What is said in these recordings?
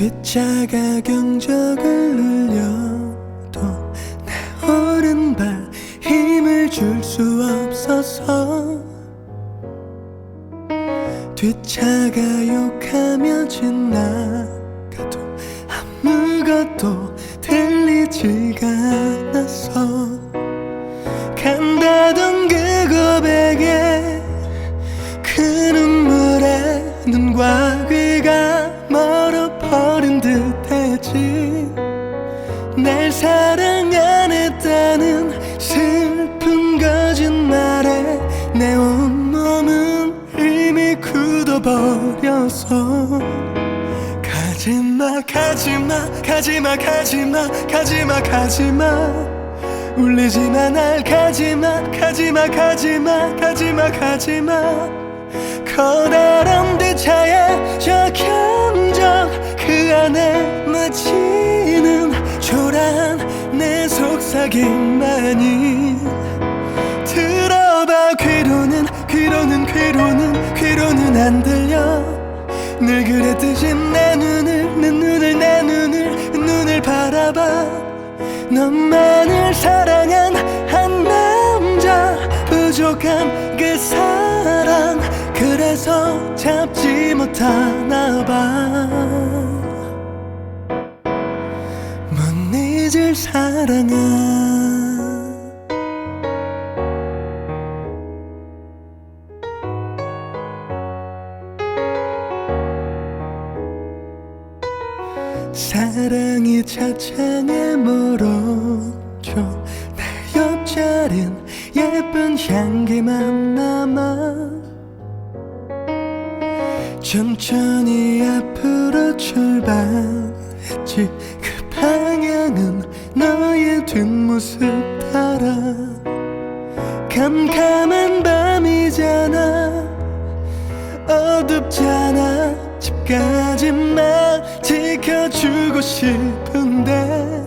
뒷차가 경적을 울려도 내 오른발 힘을 줄 수 없어서 뒷차가 욕하며 지나가도 아무것도 들리지가 않았어 간다던 그 고백에 그 눈물에 눈과 귀가 사랑 안 했다는 슬픈 거짓말에 내 온몸은 이미 굳어버렸어 가지마 가지마 가지마 가지마 가지마 가지마. 울리지마 날 가지마 가지마 가지마 가지마 가지마. 커다란 속삭임만이 들어봐. 귀로는 귀로는 귀로는 귀로는 안 들려. 늘 그랬듯이 내 눈을 내 눈을 내 눈을 눈을 바라봐. 너만을 사랑한 한 남자 부족한 그 사랑 그래서 잡지 못하나 봐 잊을 사랑아 사랑이 차창에 멀어져 내 옆자리는 예쁜 향기만 남아. 천천히 앞으로 출발했지. 그 방향은 너의 뒷모습 따라 캄캄한 밤이잖아. 어둡잖아. 집까지만 지켜주고 싶은데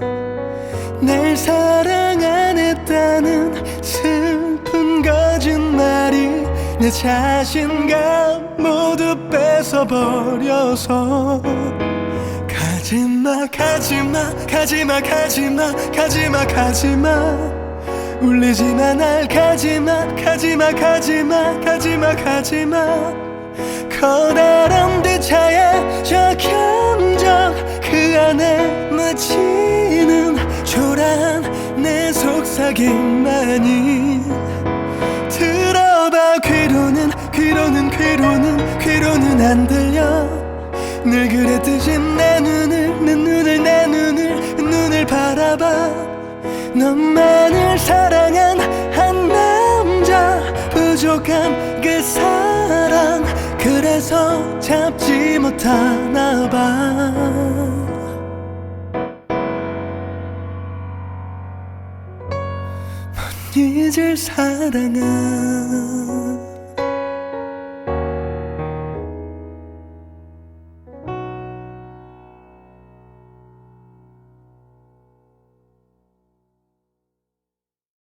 날 사랑 안 했다는 슬픈 거짓말이 내 자신감 모두 뺏어버려서 가지마 가지마 가지마 가지마 가지마 가지마. 울리지마 날 가지마 가지마 가지마 가지마 가지마. 커다란 뒷차에 저 경적 그 안에 묻히는 초라한 내 속삭임만이 들어봐. 귀로는 귀로는 귀로는 귀로는 안 들려. 늘 그랬듯이 내눈 너만을 사랑한 한 남자 부족한 그 사랑. 그래서 잡지 못하나 봐. 못 잊을 사랑아